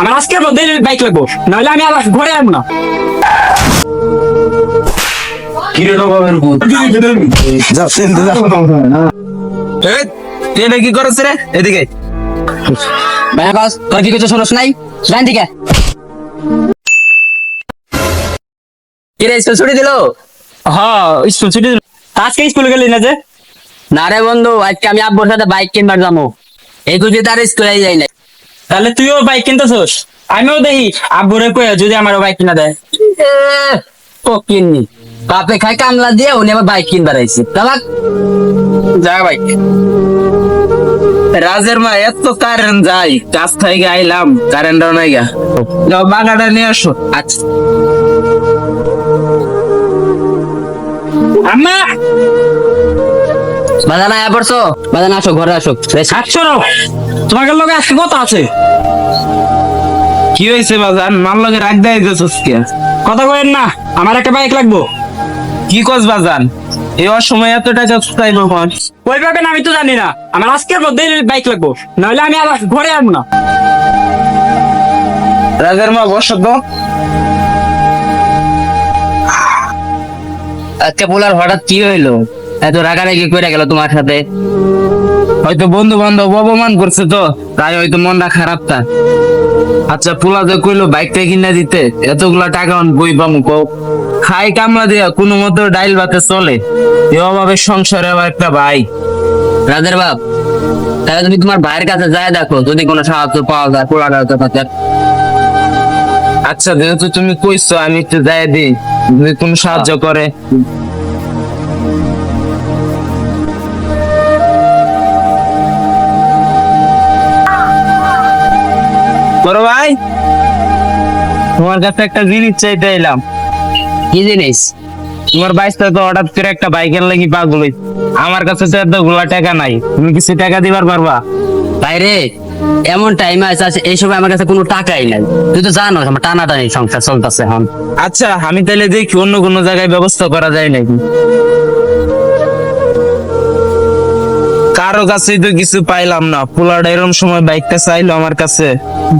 আমার আজকের মধ্যে বাইক লাগবো। নাহলে আমি আবার ঘরে আসব না। কি করছ রে? এদিকে। ভাইয়া কাজ তোর কি কিছু শোনস নাই? কিরে স্কুল ছুটি দিল? হ্যাঁ স্কুল ছুটি দিল। আজকে স্কুলে গেলি না যে? না রে বন্ধু আজকে আমি আব্বুর সাথে বাইক কিনবার যাব। এই খুঁজে তার স্কুলে যাই না তাহলে তুইও বাইক কিনতেছস? আমিও দেখি আব্বুরে কয়ে যদি আমারও বাইক কিনা দেয়। ও কিননি বাপে খাই কামলা দিয়ে উনি আবার বাইক কিনবার আইছে। তালাক যা বাইক রাজের মা এত কারেন্ট যাই কাজ থেকে আইলাম কারেন্টও নাই গা। যাও বাগাটা নিয়ে আসো। আচ্ছা। আম্মা! বাজান আয়া পড়ছো? বাজান আসো ঘরে আসো। আসছো না তোমাকে আজকে কথা আছে? কি হয়েছে বাজান? মার লগে রাখ দেয় কে কথা কয়েন না আমার একটা বাইক লাগবো। কি কস বাজান? এই অসময় এত টাকা চাইব কোন ওই আমি তো জানি না। আমার আজকের মধ্যে বাইক লাগবো। নাহলে আমি আবার ঘরে আসব না। রাজের মা বসো তো। আজকে বলার হঠাৎ কি হইল? এত রাগারাগি করে গেল তোমার সাথে? হয়তো বন্ধু বান্ধব অপমান করছে তো, তাই হয়তো মনটা খারাপ তা। আচ্ছা পোলা যে কইলো বাইকটা কিনে দিতে, এতগুলা টাকা বই পামু কও। খাই কামলা দিয়া, কোনো মতো ডাইল ভাতে চলে। এ অভাবে সংসারে আবার একটা ভাই। রাজের বাপ, তাহলে তুমি তোমার ভাইয়ের কাছে যায় দেখো, যদি কোনো সাহায্য পাওয়া যায়, পোলা কাছে আচ্ছা যেহেতু তুমি কইছো, আমি একটু যাই দিই, যদি কোনো সাহায্য করে। বড় ভাই তোমার কাছে একটা জিনিস চাইতে এলাম। কি জিনিস? তোমার বাইশটা তো হঠাৎ করে একটা বাইকের লাগি পাগল। আমার কাছে তো এতগুলা টাকা নাই তুমি কিছু টাকা দিবার পারবা? ভাই রে এমন টাইম আছে এই সময় আমার কাছে কোনো টাকাই নাই। তুই তো জানো আমার টানা টানি সংসার চলতেছে এখন। আচ্ছা আমি তাহলে দেখি অন্য কোনো জায়গায় ব্যবস্থা করা যায় নাকি? কারও কাছেই তো কিছু পাইলাম না। পোলাটা এরকম সময় বাইকটা চাইলো আমার কাছে।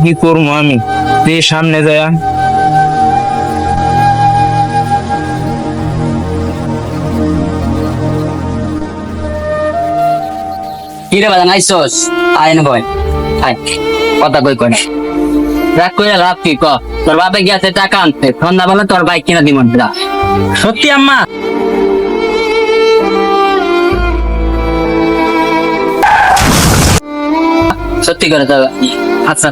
কি করব আমি। দিয়ে সামনে যায়। কি রে বাজান, আইসোস? আয় না কয় আয়, কথা কই না। রাগ কইরা লাভ কি, ক? তোর বাপে গিয়েছে টাকা আনতে সন্ধ্যা বেলা তোর বাইক কিনা যা। সত্যি আম্মা? সত্যি করে তো আচ্ছা।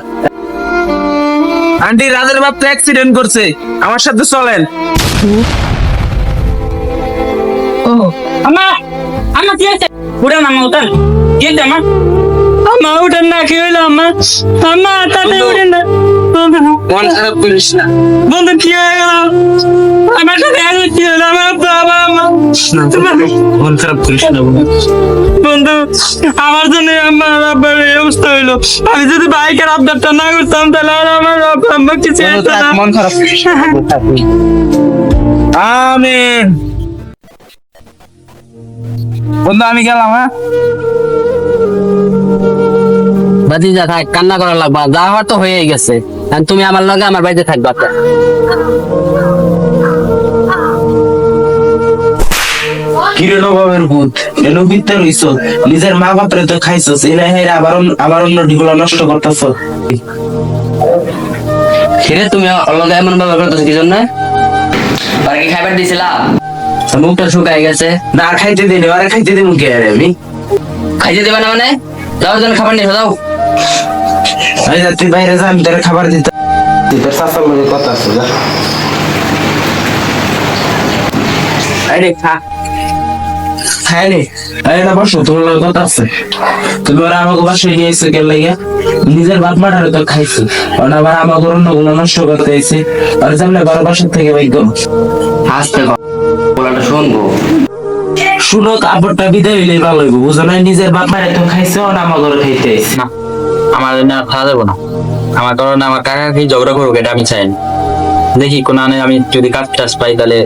আন্টি রাজের বাপ তো অ্যাক্সিডেন্ট করছে। আমার সাথে চলেন। আমা আমা কি আছে পুরা আম্মা উঠেন। কি আছে আমা উঠেন না কি হইল আমা আমা তাতে মন খারাপ করিস না। বন্ধু কি হয়ে গেল? আমার সাথে এত কি হলো? আমার বাবা আম্মা মন খারাপ করিস না বন্ধু। আমার জন্য আমার আব্বার এই অবস্থা হইল। আমি যদি বাইকের আবদারটা না করতাম তাহলে আর আমার আব্বা কিছু হতো না। মন খারাপ আমিন। বন্ধু আমি গেলাম হ্যাঁ? বাদি যা থাক কান্না করা লাগবা। যা হওয়ার তো হয়ে গেছে। তুমি আমার লগে আমার বাড়িতে থাকবা। তো। কিরে ভূত? এনো বিত্তে রইছ নিজের মা বাপরে তো খাইছস এনে হেরে আবার আবার অন্য ডিগুলো নষ্ট করতেছ। খিরে তুমি ওর এমন ভাবে করতেছো কি জন্য? আর কি দিছিলাম মুখটা শুকাই গেছে। না খাইতে আরে খাইতে দিমু কে আরে আমি? খাইতে দেবে না মানে? যাও জন্য খাবার নিয়ে যাও। তুই বাইরে যা, আমি তোর খাবার দিতে তোর কথা আছে, যা। গিয়া নিজের বাপ মাটারে তো খাইছি। আবার আমাকে অন্যগুলো নষ্ট করতে আর বারো বছর থেকে আসতে শুনব? শুনো কাপড়টা বিদায় হইলে ভালো হইব, বুঝো না নিজের বাপ মারে তো খাইছে আর আমার ঘরে খাইতে না আমার না খাওয়া যাব না। আমার কারণে আমার কাকা কি ঝগড়া করব এটা আমি চাই না। দেখি কোন আনে আমি যদি কাজ টাজ পাই তাহলে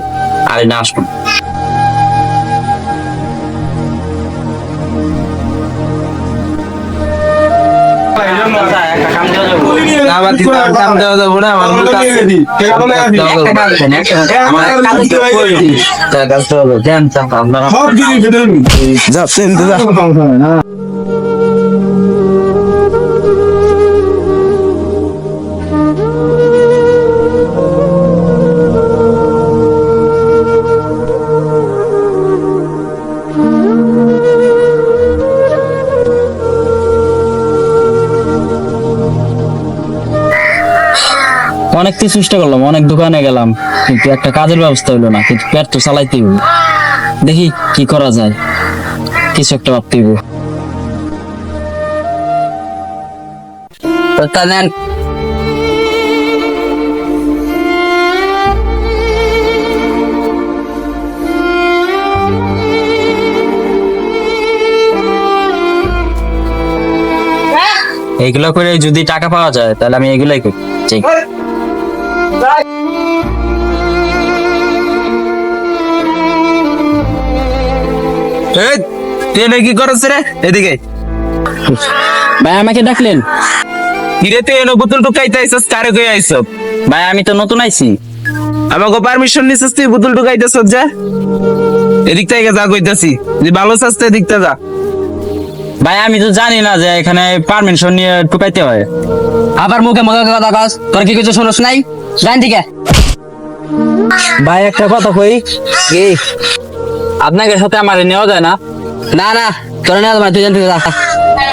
আর না আসব না। অনেক কিছু চেষ্টা করলাম, অনেক দোকানে গেলাম, কিন্তু একটা কাজের ব্যবস্থা হইল না, কিন্তু পেট তো চালাইতেই। দেখি কি করা যায়, কিছু একটা ভাবতেই নেন। এইগুলো করে যদি টাকা পাওয়া যায়, তাহলে আমি এগুলাই করি। তুই কি করছ রে? এদিকে। ভাই আমাকে ডাকলেন? কিরে তুই এনে বোতল টুকাইতে আইছস? কারে কই ভাই আমি তো নতুন আইছি। আমাকে পারমিশন নিছিস তুই বোতল টুকাইতেছ যা? এদিক থেকে যা কইতাছি। যে ভালো সাস্তে এদিকটা যা। ভাই আমি তো জানি না যে এখানে পারমিশন নিয়ে টুকাইতে হয়। আবার মুখে মুখে কথা কাজ তোর কি কিছু শুনোস নাই? জান ঠিক ভাই একটা কথা কই? কি আপনাকে সাথে আমার নেওয়া যায় না? না না তোর নেওয়া যাবে না, তুই জান তুই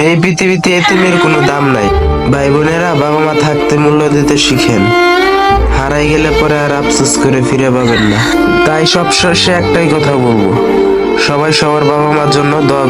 এই পৃথিবীতে এতিমের কোনো দাম নাই। ভাই বোনেরা বাবা মা থাকতে মূল্য দিতে শিখেন। হারাই গেলে পরে আর আফসোস করে ফিরে পাবেন না। তাই সব শেষে একটাই কথা বলব। সবাই সবার বাবা মার জন্য দোয়া